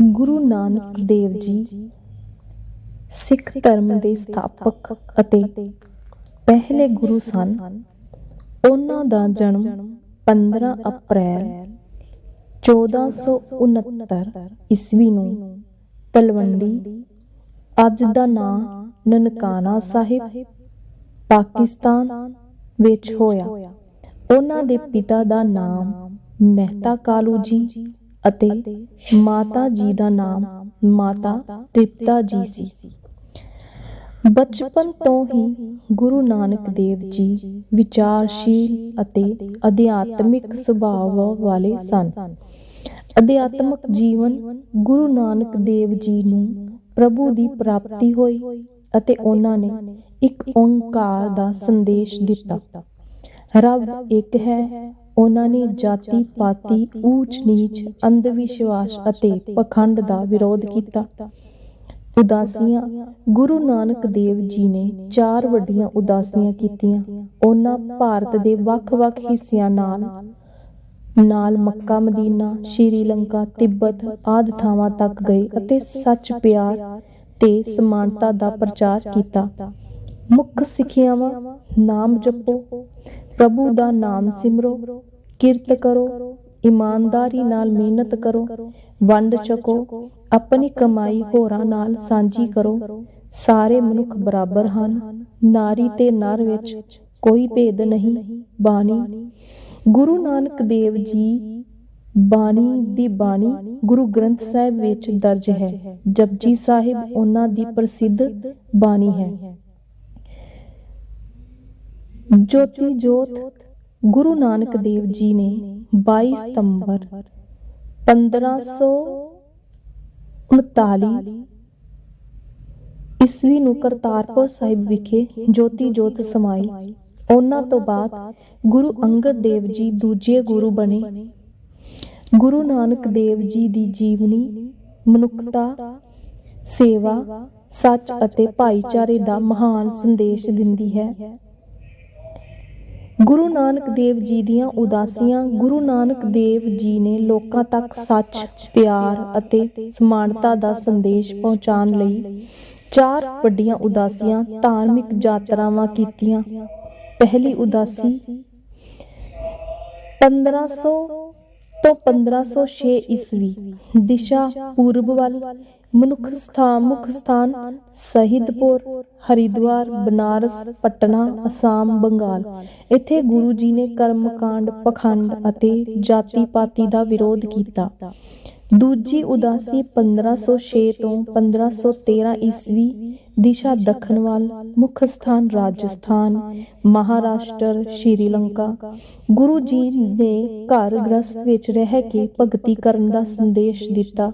ਗੁਰੂ ਨਾਨਕ ਦੇਵ ਜੀ ਸਿੱਖ ਧਰਮ ਦੇ ਸਥਾਪਕ ਅਤੇ ਪਹਿਲੇ ਗੁਰੂ ਸਨ। ਉਹਨਾਂ ਦਾ ਜਨਮ 15 ਅਪ੍ਰੈਲ 1469 ਈਸਵੀ ਨੂੰ ਤਲਵੰਡੀ, ਅੱਜ ਦਾ ਨਾਂ ਨਨਕਾਣਾ ਸਾਹਿਬ, ਪਾਕਿਸਤਾਨ ਵਿੱਚ ਹੋਇਆ। ਉਹਨਾਂ ਦੇ ਪਿਤਾ ਦਾ ਨਾਮ ਮਹਿਤਾ ਕਾਲੂ ਜੀ ਅਤੇ ਮਾਤਾ ਜੀ ਦਾ ਨਾਮ ਮਾਤਾ ਤ੍ਰਿਪਤਾ ਜੀ ਸੀ। ਬਚਪਨ ਤੋਂ ਹੀ ਗੁਰੂ ਨਾਨਕ ਦੇਵ ਜੀ ਵਿਚਾਰਸ਼ੀਲ ਅਤੇ ਅਧਿਆਤਮਿਕ ਸੁਭਾਅ ਵਾਲੇ ਸਨ। ਅਧਿਆਤਮਕ ਜੀਵਨ ਗੁਰੂ ਨਾਨਕ ਦੇਵ ਜੀ ਨੂੰ ਪ੍ਰਭੂ ਦੀ ਪ੍ਰਾਪਤੀ ਹੋਈ ਅਤੇ ਉਹਨਾਂ ਨੇ ਇੱਕ ਓੰਕਾਰ ਦਾ ਸੰਦੇਸ਼ ਦਿੱਤਾ। ਰੱਬ ਇੱਕ ਹੈ ਉਨ੍ਹਾਂ ਨੇ ਜਾਤੀ, ਪਾਤੀ, ਊਚ, ਨੀਚ ਅੰਧ ਵਿਸ਼ਵਾਸ ਅਤੇ ਪਖੰਡ ਦਾ ਵਿਰੋਧ ਕੀਤਾ। ਉਦਾਸੀਆਂ, ਗੁਰੂ ਨਾਨਕ ਦੇਵ ਜੀ ਨੇ ਚਾਰ ਵੱਡੀਆਂ ਉਦਾਸੀਆਂ ਕੀਤੀਆਂ। ਉਹਨਾਂ ਭਾਰਤ ਦੇ ਵੱਖ-ਵੱਖ ਹਿੱਸਿਆਂ ਨਾਲ ਨਾਲ ਮੱਕਾ, ਮਦੀਨਾ, ਸ਼੍ਰੀਲੰਕਾ, ਤਿੱਬਤ ਆਦਿ ਥਾਵਾਂ ਤੱਕ ਗਏ ਅਤੇ ਸੱਚ, ਪਿਆਰ ਤੇ ਸਮਾਨਤਾ ਦਾ ਪ੍ਰਚਾਰ ਕੀਤਾ। ਮੁੱਖ ਸਿੱਖਿਆਵਾਂ, ਨਾਮ ਜਪੋ, ਪ੍ਰਭੂ ਦਾ ਨਾਮ ਸਿਮਰੋ ਕਿਰਤ ਕਰੋ, ਇਮਾਨਦਾਰੀ ਨਾਲ ਮਿਹਨਤ ਕਰੋ, ਵੰਡ ਛਕੋ ਆਪਣੀ ਕਮਾਈ ਹੋਰਾਂ ਨਾਲ ਸਾਂਝੀ ਕਰੋ। ਸਾਰੇ ਮਨੁੱਖ ਬਰਾਬਰ ਹਨ, ਨਾਰੀ ਤੇ ਨਰ ਵਿੱਚ ਕੋਈ ਭੇਦ ਨਹੀਂ, ਬਾਣੀ। ਗੁਰੂ ਨਾਨਕ ਦੇਵ ਜੀ ਬਾਣੀ ਦੀ ਬਾਣੀ ਗੁਰੂ ਗ੍ਰੰਥ ਸਾਹਿਬ ਵਿੱਚ ਦਰਜ ਹੈ। ਜਪਜੀ ਸਾਹਿਬ ਉਹਨਾਂ ਦੀ ਪ੍ਰਸਿੱਧ ਬਾਣੀ ਹੈ। ਜੋਤੀ ਜੋਤ ਗੁਰੂ ਨਾਨਕ ਦੇਵ ਜੀ ਨੇ 22 ਸਤੰਬਰ 1539 ਈਸਵੀ ਨੂੰ ਕਰਤਾਰਪੁਰ ਸਾਹਿਬ ਵਿਖੇ ਜੋਤੀ ਜੋਤ ਸਮਾਈ। ਉਹਨਾਂ ਤੋਂ ਬਾਅਦ ਗੁਰੂ ਅੰਗਦ ਦੇਵ ਜੀ ਦੂਜੇ ਗੁਰੂ ਬਣੇ। ਗੁਰੂ ਨਾਨਕ ਦੇਵ ਜੀ ਦੀ ਜੀਵਨੀ, ਮਨੁੱਖਤਾ, ਸੇਵਾ, ਸੱਚ ਅਤੇ ਭਾਈਚਾਰੇ ਦਾ ਮਹਾਨ ਸੰਦੇਸ਼ ਦਿੰਦੀ ਹੈ। ਗੁਰੂ ਨਾਨਕ ਦੇਵ ਜੀ ਦੀਆਂ ਉਦਾਸੀਆਂ, ਗੁਰੂ ਨਾਨਕ ਦੇਵ ਜੀ ਨੇ ਲੋਕਾਂ ਤੱਕ ਸੱਚ, ਪਿਆਰ ਅਤੇ ਸਮਾਨਤਾ ਦਾ ਸੰਦੇਸ਼ ਪਹੁੰਚਾਉਣ ਲਈ ਚਾਰ ਵੱਡੀਆਂ ਉਦਾਸੀਆਂ ਧਾਰਮਿਕ ਯਾਤਰਾਵਾਂ ਕੀਤੀਆਂ। ਪਹਿਲੀ ਉਦਾਸੀ 1500 ਤੋਂ 1506 ਈਸਵੀ, ਦਿਸ਼ਾ ਪੂਰਬ ਵੱਲ, ਮਨੁੱਖ ਸਥਾਨ, ਮੁਖ ਸਥਾਨ, ਸ਼ਹੀਦਪੁਰ, ਹਰਿਦੁਆਰ, ਬਨਾਰਸ, ਪਟਨਾ, ਅਸਾਮ, ਬੰਗਾਲ। ਇੱਥੇ ਗੁਰੂ ਜੀ ਨੇ ਕਰਮਕਾਂਡ, ਪਖੰਡ ਅਤੇ ਜਾਤੀ ਪਾਤੀ ਦਾ ਵਿਰੋਧ ਕੀਤਾ। ਦੂਜੀ ਉਦਾਸੀ 1506 ਤੋਂ 1513 ਈਸਵੀ ਦਿਸ਼ਾ ਦੱਖਣ ਵੱਲ ਮੁੱਖ ਸਥਾਨ ਰਾਜਸਥਾਨ, ਮਹਾਰਾਸ਼ਟਰ, ਸ਼੍ਰੀਲੰਕਾ। ਗੁਰੂ ਜੀ ਨੇ ਘਰ ਗ੍ਰਸਤ ਵਿੱਚ ਰਹਿ ਕੇ ਭਗਤੀ ਕਰਨ ਦਾ ਸੰਦੇਸ਼ ਦਿੱਤਾ।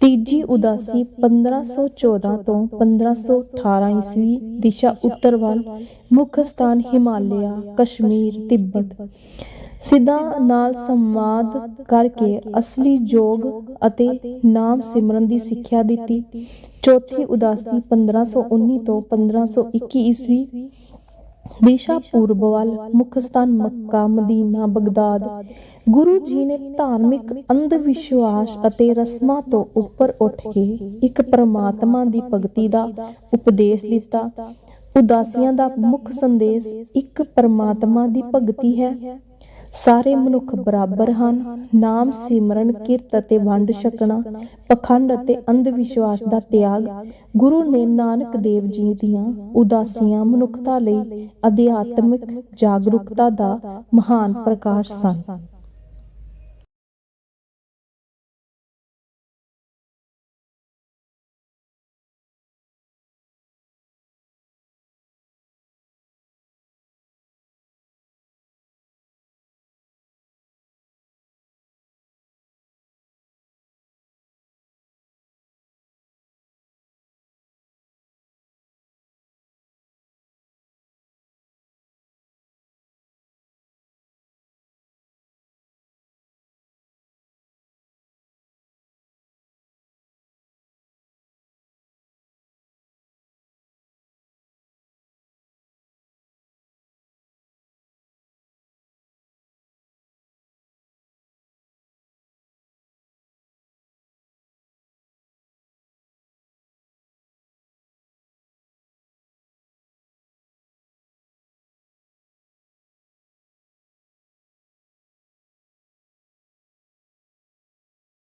ਤੀਜੀ ਉਦਾਸੀ 1514 ਤੋਂ 1518 ਈਸਵੀ ਦਿਸ਼ਾ ਉੱਤਰ ਵੱਲ ਮੁੱਖ ਸਥਾਨ ਹਿਮਾਲਿਆ, ਕਸ਼ਮੀਰ, ਤਿੱਬਤ। ਸਿੱਧਾ ਨਾਲ ਸੰਵਾਦ ਕਰਕੇ ਅਸਲੀ ਜੋਗ ਅਤੇ ਨਾਮ ਸਿਮਰਨ ਦੀ ਸਿੱਖਿਆ ਦਿੱਤੀ। ਚੌਥੀ ਉਦਾਸੀ 1519 ਤੋਂ 1521 ਈਸਵੀ ਦਿਸ਼ਾ ਪੂਰਬ ਵੱਲ ਮੁੱਖ ਸਥਾਨ ਮੱਕਾ, ਮਦੀਨਾ, ਬਗਦਾਦ। ਗੁਰੂ ਜੀ ਨੇ ਧਾਰਮਿਕ ਅੰਧ ਵਿਸ਼ਵਾਸ ਅਤੇ ਰਸਮਾਂ ਤੋਂ ਉੱਪਰ ਉੱਠ ਕੇ ਇੱਕ ਪਰਮਾਤਮਾ ਦੀ ਭਗਤੀ ਦਾ ਉਪਦੇਸ਼ ਦਿੱਤਾ। ਉਦਾਸੀਆਂ ਦਾ ਮੁੱਖ ਸੰਦੇਸ਼ ਇੱਕ ਪਰਮਾਤਮਾ ਦੀ ਭਗਤੀ ਹੈ। ਸਾਰੇ ਮਨੁੱਖ ਬਰਾਬਰ ਹਨ। ਨਾਮ, ਸਿਮਰਨ, ਕਿਰਤ ਅਤੇ ਵੰਡ ਛਕਣਾ, ਪਖੰਡ ਅਤੇ ਅੰਧ ਵਿਸ਼ਵਾਸ ਦਾ ਤਿਆਗ। ਗੁਰੂ ਨੇ ਨਾਨਕ ਦੇਵ ਜੀ ਦੀਆਂ ਉਦਾਸੀਆਂ ਮਨੁੱਖਤਾ ਲਈ ਅਧਿਆਤਮਿਕ ਜਾਗਰੂਕਤਾ ਦਾ ਮਹਾਨ ਪ੍ਰਕਾਸ਼ ਸਨ।